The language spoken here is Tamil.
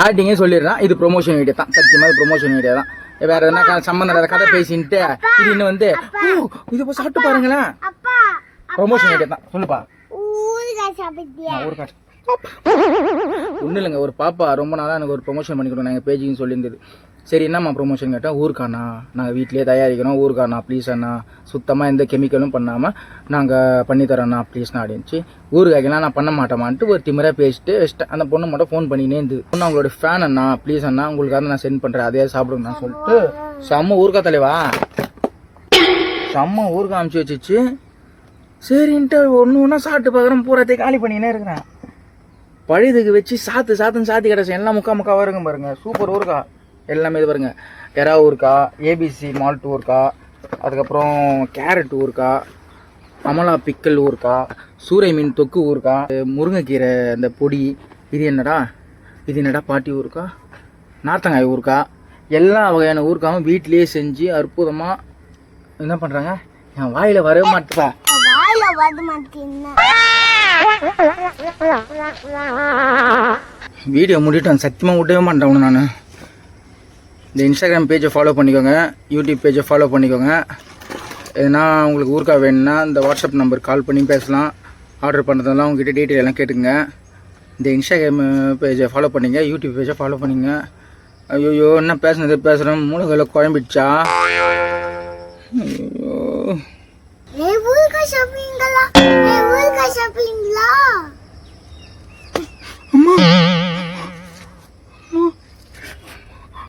ஸ்டார்டிங்கே சொல்லிடுறான். இது ப்ரொமோஷன் வீடியோ தான். சத்தியமாக ப்ரொமோஷன் வீடியோ தான். வேற எதனா சம்மந்தம் இல்லாத கதை பேசின்ட்டு இது இன்னும் வந்து இது போய் சாப்பிட்டு பாருங்களேன். ப்ரொமோஷன் வீடியோ தான். சொல்லுப்பா. காட்டு ஒன்றும் இல்லைங்க. ஒரு பாப்பா ரொம்ப நாளாக எனக்கு ஒரு ப்ரொமோஷன் பண்ணி கொடுங்க எங்கள் பேஜுக்குன்னு சொல்லியிருந்தது. சரி என்னம்மா ப்ரொமோஷன் கேட்டால் ஊருக்காண்ணா நாங்கள் வீட்டிலேயே தயாரிக்கிறோம் ஊருக்காண்ணா ப்ளீஸ் அண்ணா சுத்தமாக எந்த கெமிக்கலும் பண்ணாமல் நாங்கள் பண்ணித்தரோண்ணா ப்ளீஸ்ண்ணா அப்படின்ச்சு ஊருக்காய்க்கெல்லாம் நான் பண்ண மாட்டேமான்ட்டு ஒரு திமிராக பேசிட்டு வச்சுட்டேன் அந்த பொண்ணு மட்டும் ஃபோன் பண்ணினே இருந்து பொண்ணு அவங்களோட ஃபேன் அண்ணா ப்ளீஸ் அண்ணா உங்களுக்காக நான் சென்ட் பண்ணுறேன் அதே சாப்பிடுங்கண்ணா சொல்லிட்டு செம்ம ஊருக்கா தலைவா? செம்ம ஊருக்கு அமுச்சு வச்சிச்சு. சரின்ட்டு ஒன்று ஒன்றா சாப்பிட்டு பார்க்குறேன் பூராத்தே காலி பண்ணினே இருக்கிறேன். பழையதுக்கு வச்சு சாத்து சாத்துன்னு சாத்தி கிடச்சேன் எல்லாம் முக்கா முக்கா வருங்க பாருங்க. சூப்பர் ஊருக்கா. எல்லாமே இது பாருங்க. எறா ஊருக்கா ஏபிசி மால்ட் ஊருக்கா அதுக்கப்புறம் கேரட் ஊருக்கா அமலா பிக்கல் ஊருக்கா சூறை மீன் தொக்கு ஊருக்கா முருங்கைக்கீரை அந்த பொடி இது என்னடா? இது என்னடா பாட்டி ஊருக்கா நார்த்தங்காய் ஊருக்கா எல்லா வகையான ஊருக்காவும் வீட்டிலேயே செஞ்சு அற்புதமாக என்ன பண்ணுறாங்க என் வாயில் வரவே மாட்டுப்பா வீடியோ முடிவிட்டு சத்தியமாக விடவே மாட்டேன் நான். இந்த இன்ஸ்டாகிராம் பேஜை ஃபாலோ பண்ணிக்கோங்க யூடியூப் பேஜை ஃபாலோ பண்ணிக்கோங்க. எதுனா உங்களுக்கு ஊருக்கா வேணும்னா இந்த வாட்ஸ்அப் நம்பர் கால் பண்ணி பேசலாம். ஆர்டர் பண்ணுறதெல்லாம் உங்ககிட்ட டீட்டெயில் எல்லாம் கேட்டுங்க இந்த இன்ஸ்டாகிராம் பேஜை ஃபாலோ பண்ணிங்க யூடியூப் பேஜை ஃபாலோ பண்ணிங்க. ஐயோ என்ன பேசுனது பேசுகிறோம் மூளைகளை குழம்பிடுச்சா? ஐயோ